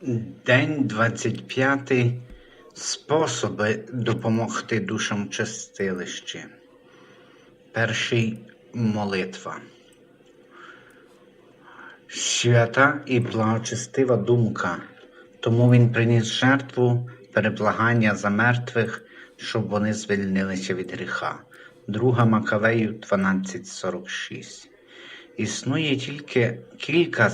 День 25. Способи допомогти душам в чистилищі. Перший молитва. Свята і благочестива думка. Тому він приніс жертву переблагання за мертвих, щоб вони звільнилися від гріха. Друга Макавею 12.46. Існує тільки кілька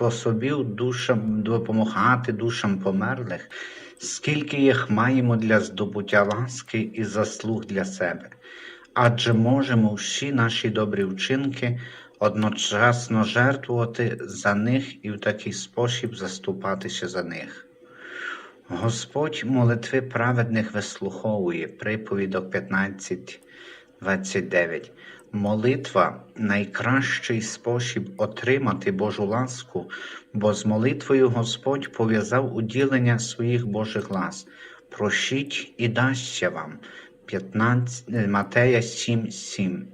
способів душам допомагати душам померлих, скільки їх маємо для здобуття ласки і заслуг для себе. Адже можемо всі наші добрі вчинки одночасно жертвувати за них і в такий спосіб заступатися за них. Господь молитви праведних вислуховує, приповідок 15, 29. Молитва найкращий спосіб отримати Божу ласку, бо з молитвою Господь пов'язав уділення своїх Божих лас. Прощіть і дасться вам. 15, Матея 7, 7.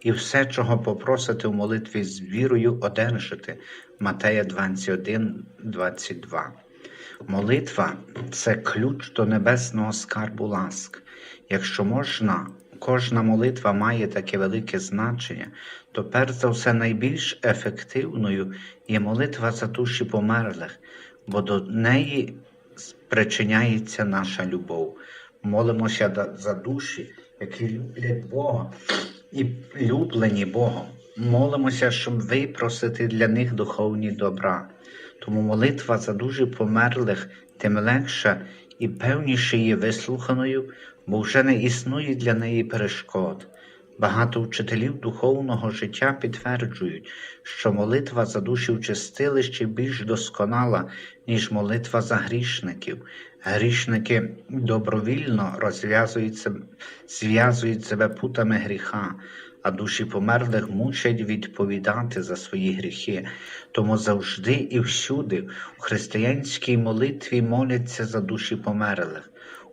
І все, чого попросите в молитві з вірою, одержите. Матея 21, 22. Молитва це ключ до небесного скарбу ласк. Якщо можна, кожна молитва має таке велике значення, то перш за все найбільш ефективною є молитва за душі померлих, бо до неї спричиняється наша любов. Молимося за душі, які люблять Бога і люблені Богом. Молимося, щоб випросити для них духовні добра. Тому молитва за душі померлих тим легша і певніше є вислуханою, бо вже не існує для неї перешкод. Багато вчителів духовного життя підтверджують, що молитва за душі в більш досконала, ніж молитва за грішників. Грішники добровільно зв'язують себе путами гріха, а душі померлих мучать відповідати за свої гріхи. Тому завжди і всюди в християнській молитві моляться за душі померлих.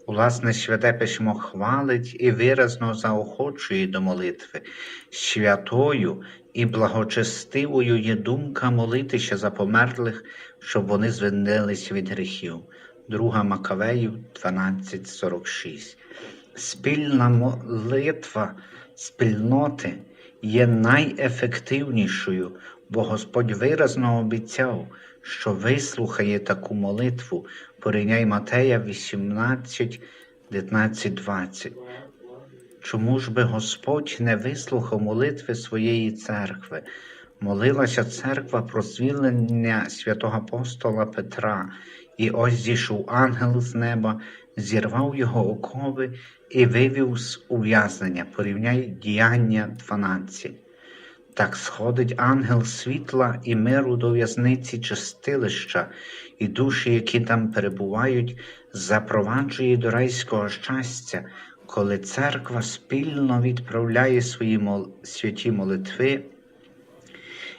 Власне, святе письмо хвалить і виразно заохочує до молитви. Святою і благочестивою є думка молитися за померлих, щоб вони звільнились від гріхів. Друга Макавеїв 12.46. Спільна молитва спільноти є найефективнішою, бо Господь виразно обіцяв, що вислухає таку молитву. Порівняй Матея 18, 19, 20. Чому ж би Господь не вислухав молитви своєї церкви? Молилася церква про звільнення святого апостола Петра, і ось зійшов ангел з неба, зірвав його окови і вивів з ув'язнення. Порівняй діяння 12. Так сходить ангел світла і миру до в'язниці чистилища, і душі, які там перебувають, запроваджує до райського щастя, коли церква спільно відправляє свої мол... святі молитви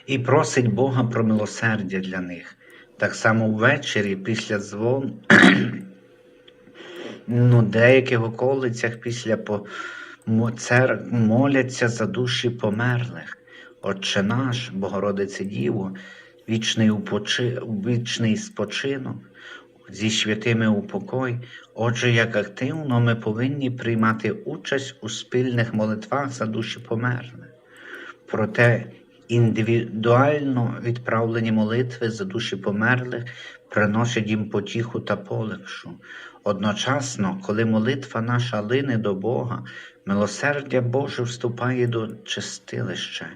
і просить Бога про милосердя для них. Так само ввечері після дзвону ну, деяких околицях після по... цер... моляться за душі померлих. Отче наш, Богородице Діво, вічний, упочи... вічний спочинок, зі святими упокой. Отже, як активно ми повинні приймати участь у спільних молитвах за душі померлих. Проте індивідуально відправлені молитви за душі померлих приносять їм потіху та полегшу. Одночасно, коли молитва наша лине до Бога, милосердя Боже вступає до чистилища.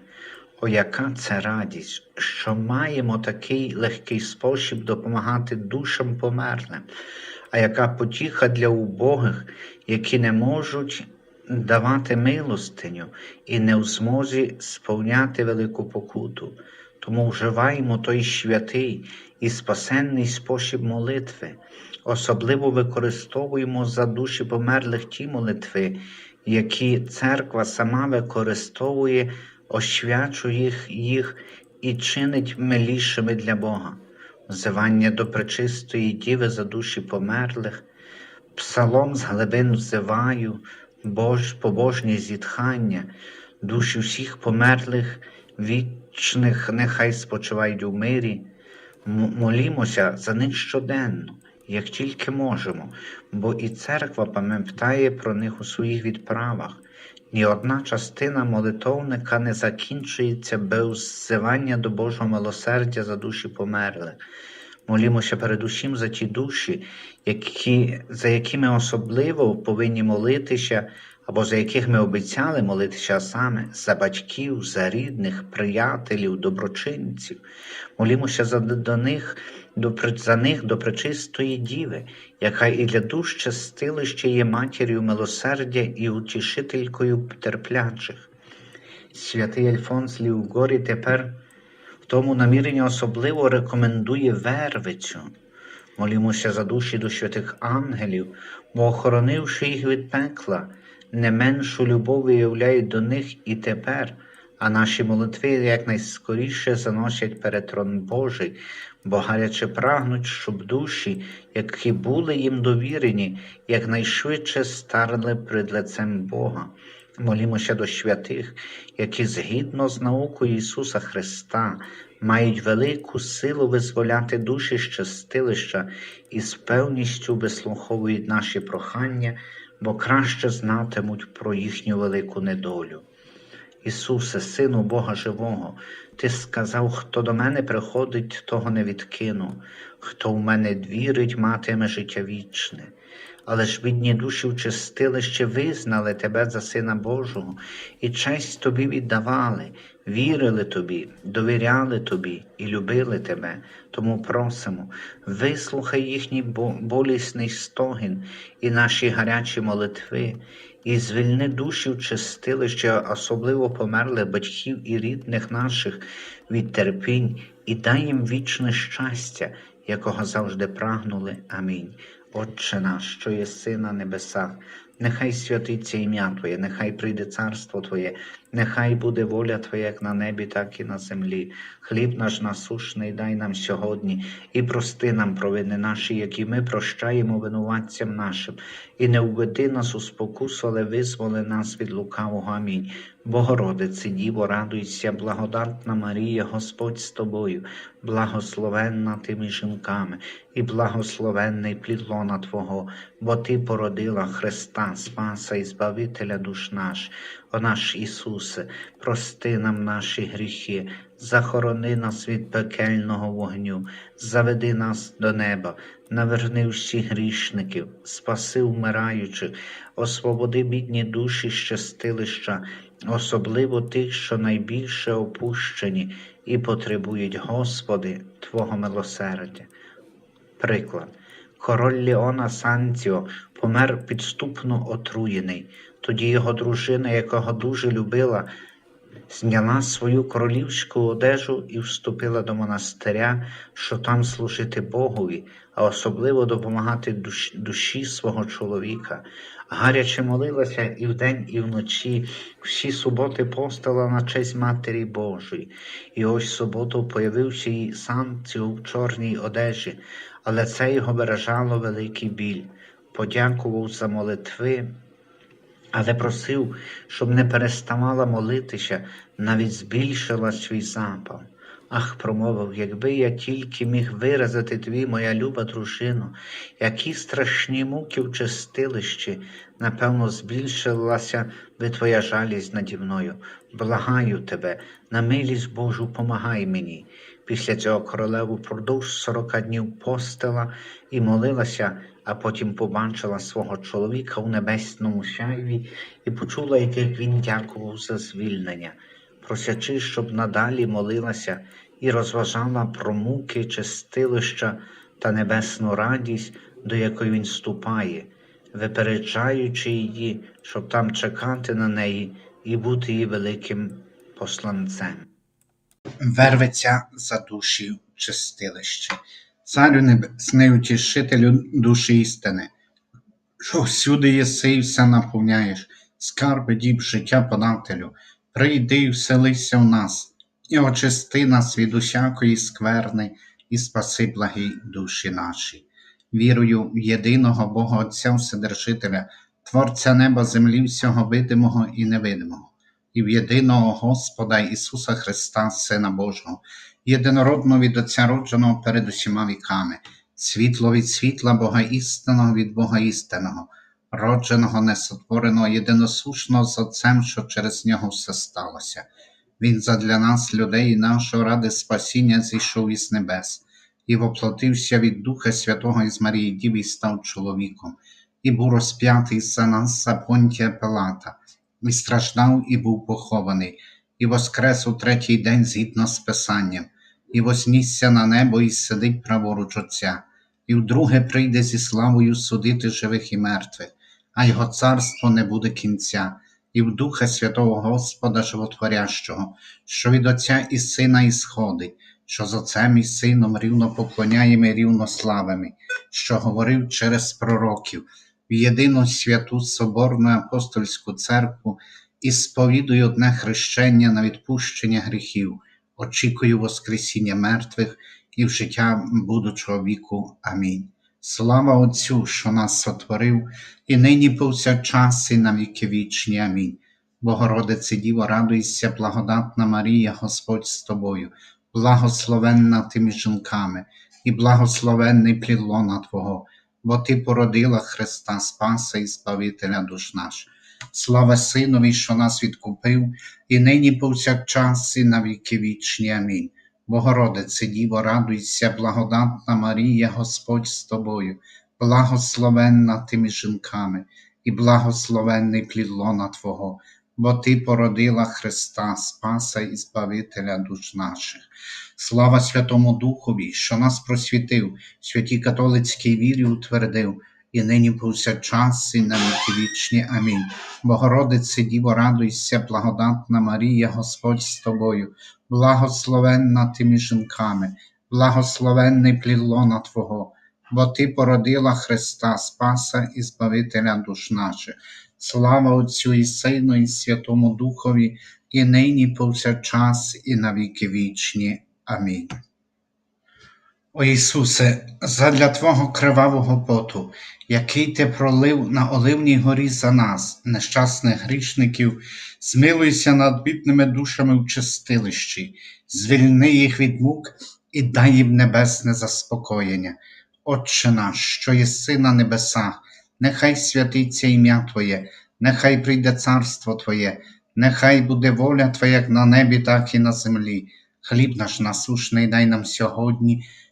О, яка це радість, що маємо такий легкий спосіб допомагати душам померлим, а яка потіха для убогих, які не можуть давати милостиню і не в змозі сповняти велику покуту. Тому вживаємо той святий і спасенний спосіб молитви, особливо використовуємо за душі померлих ті молитви, які церква сама використовує, освячує їх, і чинить милішими для Бога. Взивання до пречистої діви за душі померлих, псалом з глибин взиваю, Бож, побожні зітхання, душі всіх померлих, вічних нехай спочивають у мирі, молімося за них щоденно, як тільки можемо, бо і церква пам'ятає про них у своїх відправах. Ні одна частина молитовника не закінчується без ззивання до Божого милосердя за душі померлих. Молімося передусім за ті душі, які, за якими особливо повинні молитися, або за яких ми обіцяли молитися саме за батьків, за рідних, приятелів, доброчинців. Молімося за, до них, до, за них до пречистої Діви, яка і для душ чистилище є матір'ю милосердя і утішителькою терплячих. Святий Альфонс Лівгорі тепер в тому наміренні особливо рекомендує вервицю. Молімося за душі до святих ангелів, бо охоронивши їх від пекла, не меншу любов виявляють до них і тепер, а наші молитви якнайскоріше заносять перед трон Божий, бо гаряче прагнуть, щоб душі, які були їм довірені, якнайшвидше старли перед лицем Бога. Молімося до святих, які згідно з наукою Ісуса Христа мають велику силу визволяти душі з чистилища і з певністю вислуховують наші прохання, бо краще знатимуть про їхню велику недолю. Ісусе, Сину Бога Живого, Ти сказав, хто до мене приходить, того не відкину, хто в мене двірить, матиме життя вічне. Але ж бідні душі в чистилище визнали Тебе за Сина Божого і честь Тобі віддавали, вірили Тобі, довіряли Тобі і любили Тебе. Тому просимо, вислухай їхній болісний стогін і наші гарячі молитви, і звільни душі в чистилище, особливо померлих батьків і рідних наших від терпінь, і дай їм вічне щастя, якого завжди прагнули. Амінь. Отче наш, що єси на небесах, нехай святиться ім'я Твоє, нехай прийде царство Твоє, нехай буде воля Твоя як на небі, так і на землі. Хліб наш насушний дай нам сьогодні, і прости нам провини наші, які ми прощаємо винуватцям нашим, і не введи нас у спокусу, але визволи нас від лукавого. Амінь. Богородице, Діво, радуйся, благодатна Марія, Господь з тобою, благословенна ти між жінками, і благословенний плід лона Твого, бо Ти породила Христа, Спаса і Збавителя душ наш. О наш Ісусе, прости нам наші гріхи, захорони нас від пекельного вогню, заведи нас до неба, наверни всіх грішників, спаси вмираючих, освободи бідні душі з чистилища, особливо тих, що найбільше опущені і потребують, Господи, Твого милосердя. Приклад. Король Леона Санціо помер підступно отруєний. Тоді його дружина, якого дуже любила, зняла свою королівську одежу і вступила до монастиря, що там служити Богові, а особливо допомагати душ- душі свого чоловіка. Гаряче молилася і вдень, і вночі, всі суботи постала на честь Матері Божої. І ось суботу появився їй Санціо в чорній одежі, але це його виражало великий біль. Подякував за молитви, але просив, щоб не переставала молитися, навіть збільшила свій запал. Ах, промовив, якби я тільки міг виразити тобі, моя люба дружино, які страшні муки в чистилищі, напевно, збільшилася би твоя жалість наді мною. Благаю тебе, на милість Божу помагай мені. Після цього королеву впродовж сорока днів постила і молилася, а потім побачила свого чоловіка у небесному сяйві і почула, як він дякував за звільнення, просячи, щоб надалі молилася і розважала про муки, чистилища та небесну радість, до якої він ступає, випереджаючи її, щоб там чекати на неї і бути її великим посланцем. Верветься за душі чистилище. Царю небесний утішителю душі істини, що всюди єси і все наповняєш, скарби діб життя подателю, прийди і вселися в нас, і очисти нас від усякої скверни, і спаси благі душі наші. Вірую в єдиного Бога Отця Вседержителя, Творця неба, землі, всього видимого і невидимого, і в єдиного Господа Ісуса Христа, Сина Божого, єдинородного від Отця родженого перед усіма віками, світло від світла Бога істинного від Бога істинного, родженого, несотвореного, єдиносушного з Отцем, що через нього все сталося. Він задля нас, людей, нашого ради спасіння, зійшов із небес і воплотився від Духа Святого із Марії Діви і став чоловіком, і був розп'ятий за нас за Понтія Пилата, і страждав, і був похований, і воскрес у третій день згідно з Писанням, і вознісся на небо, і сидить праворуч Отця, і вдруге прийде зі славою судити живих і мертвих, а його царство не буде кінця, і в Духа Святого Господа Животворящого, що від Отця і Сина ісходить, що з Отцем і Сином рівно поклоняємо і рівно славимо, що говорив через пророків, в єдину святу Соборну апостольську церкву і сповідую одне хрещення на відпущення гріхів, очікую Воскресіння мертвих і в життя будучого віку. Амінь. Слава Отцю, що нас сотворив, і нині повсякчас, і на віки вічні. Амінь. Богородице Діво, радуйся, благодатна Марія, Господь з тобою, благословенна ти між жінками, і благословенний плід лона Твого, бо Ти породила Христа Спаса і Збавителя душ наш. Слава Синові, що нас відкупив, і нині повсякчас, і на віки вічні. Амінь. Богородице Діво, радуйся, благодатна Марія, Господь з тобою, благословенна ти між жінками, і благословенний плід лона Твого, бо Ти породила Христа, Спаса і Збавителя душ наших. Слава Святому Духові, що нас просвітив, святій католицькій вірі утвердив, і нині повсякчас, і на віки вічні. Амінь. Богородице Діво, радуйся, благодатна Марія, Господь з тобою, благословенна ти між жінками, благословенний плід лона Твого, бо Ти породила Христа, Спаса і Збавителя душ наших. Слава Отцю і Сину, і Святому Духові, і нині повсякчас, і на віки вічні. Амінь. О Ісусе, задля Твого кривавого поту, який Ти пролив на Оливній горі за нас, нещасних грішників, змилуйся над бідними душами в чистилищі, звільни їх від мук і дай їм небесне заспокоєння. Отче наш, що єси на небесах, нехай святиться ім'я Твоє, нехай прийде царство Твоє, нехай буде воля Твоя як на небі, так і на землі. Хліб наш насушний дай нам сьогодні,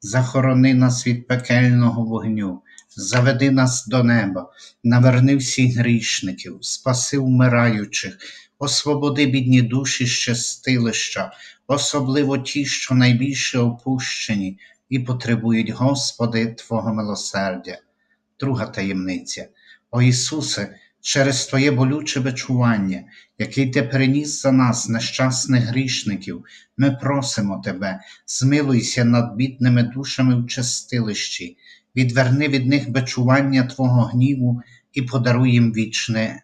захорони нас від пекельного вогню, заведи нас до неба, наверни всіх грішників, спаси вмираючих, освободи бідні душі з чистилища, особливо ті, що найбільше опущені і потребують, Господи, Твого милосердя. Друга таємниця. О Ісусе, через Твоє болюче бичування, який Ти переніс за нас, нещасних грішників, ми просимо Тебе, змилуйся над бідними душами в чистилищі, відверни від них бичування Твого гніву і подаруй їм вічне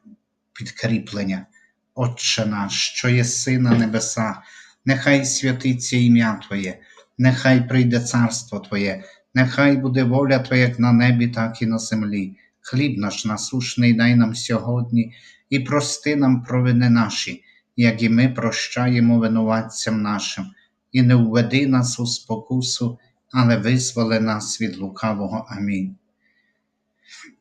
підкріплення. Отче наш, що єси на небесах, нехай святиться ім'я Твоє, нехай прийде царство Твоє, нехай буде воля Твоя як на небі, так і на землі. Хліб наш насушний дай нам сьогодні, і прости нам провини наші, як і ми прощаємо винуватцям нашим, і не введи нас у спокусу, але визволи нас від лукавого. Амінь.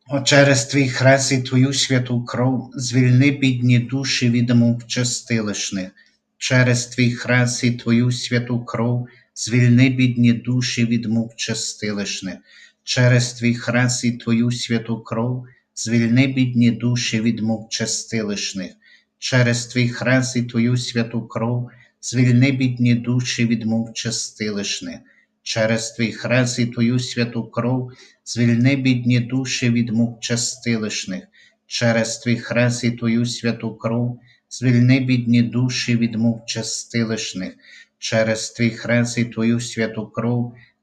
О, через твій хрест і твою святу кров звільни бідні душі від мук чистилишних. Через твій хрест і твою святу кров звільни бідні душі від мук чистилишних. Через твій хрест і твою святу кров звільни бідні душі від мук чистилишних. Через твій хрест і твою святу кров звільни бідні душі від мук чистилишних. Через твій хрест і твою святу кров звільни бідні душі від мук чистилишних, через твій хрест і твою святу кров, звільни бідні душі від мук чистилишних, через твій хрест і твою святу кров,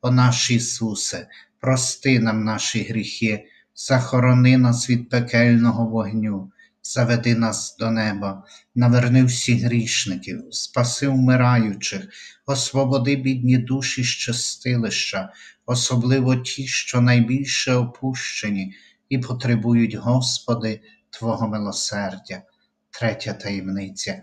О наш Ісусе, прости нам наші гріхи, захорони нас від пекельного вогню, заведи нас до неба, наверни всіх грішників, спаси вмираючих, освободи бідні душі з чистилища, особливо ті, що найбільше опущені і потребують, Господи, Твого милосердя. Третя таємниця.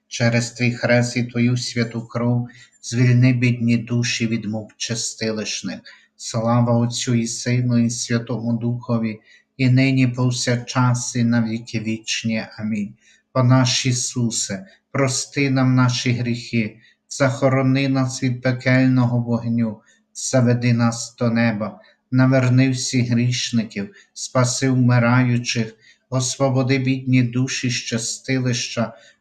через твій хрест і твою святу кров, звільни бідні душі від мук чистилищних. Слава Отцю і Сину, і Святому Духові, і нині повсякчас, і на віки вічні. Амінь. О наш Ісусе, прости нам наші гріхи, захорони нас від пекельного вогню, заведи нас до неба, наверни всіх грішників, спаси вмираючих, освободи бідні душі з чистилища,